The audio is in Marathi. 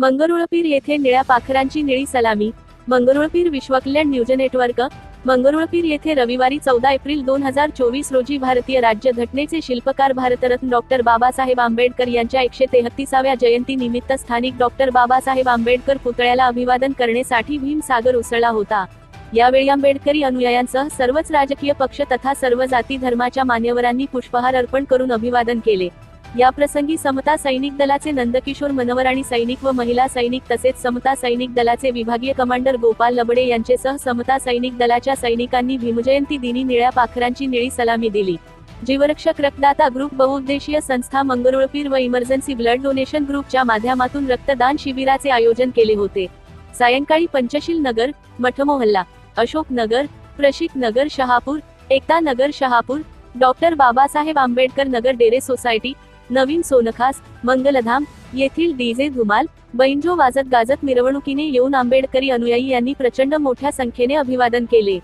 मंगरुळपीर येथे निळ्या पाखरांची निळी सलामी मंगरुळपीर विश्वकल्याण न्यूज नेटवर्क मंगरुळपीर येथे रविवारी चौदा एप्रिल दोन हजार चोवीस रोजी भारतीय राज्य घटनेचे शिल्पकार भारतरत्न डॉक्टर बाबासाहेब आंबेडकर यांच्या एकशे तेहतीसाव्या जयंती निमित्त स्थानिक डॉक्टर बाबासाहेब आंबेडकर पुतळ्याला अभिवादन करण्यासाठी भीमसागर उसळला होता. यावेळी आंबेडकरी अनुयायांसह सर्वच राजकीय पक्ष तथा सर्व जाती धर्माच्या मान्यवरांनी पुष्पहार अर्पण करून अभिवादन केले. या प्रसंगी समता सैनिक दलाचे नंदकिशोर मनवर आणि सैनिक व महिला सैनिक तसेच समता सैनिक दलाचे विभागीय कमांडर गोपाल लबडे यांचेसह समता सैनिक दलाच्या सैनिकांनी भीमजयंती दिनी निळ्या पाखरांची निळी सलामी दिली. जीवरक्षक रक्तदाता ग्रुप बहुउद्देशीय संस्था मंगरुळपीर व इमर्जन्सी ब्लड डोनेशन ग्रुपच्या माध्यमातून रक्तदान शिबिराचे आयोजन केले होते. सायंकाळी पंचशील नगर मठमोहल्ला अशोक नगर प्रशिक नगर शहापूर एकता नगर शहापूर डॉक्टर बाबासाहेब आंबेडकर नगर डेरे सोसायटी नवीन सोनखास मंगलधाम येथील डीजे धुमाल बैंजो वाजत गाजत मिरवणुकीने येऊन आंबेडकरी अनुयायी यांनी प्रचंड मोठ्या संख्येने अभिवादन केले.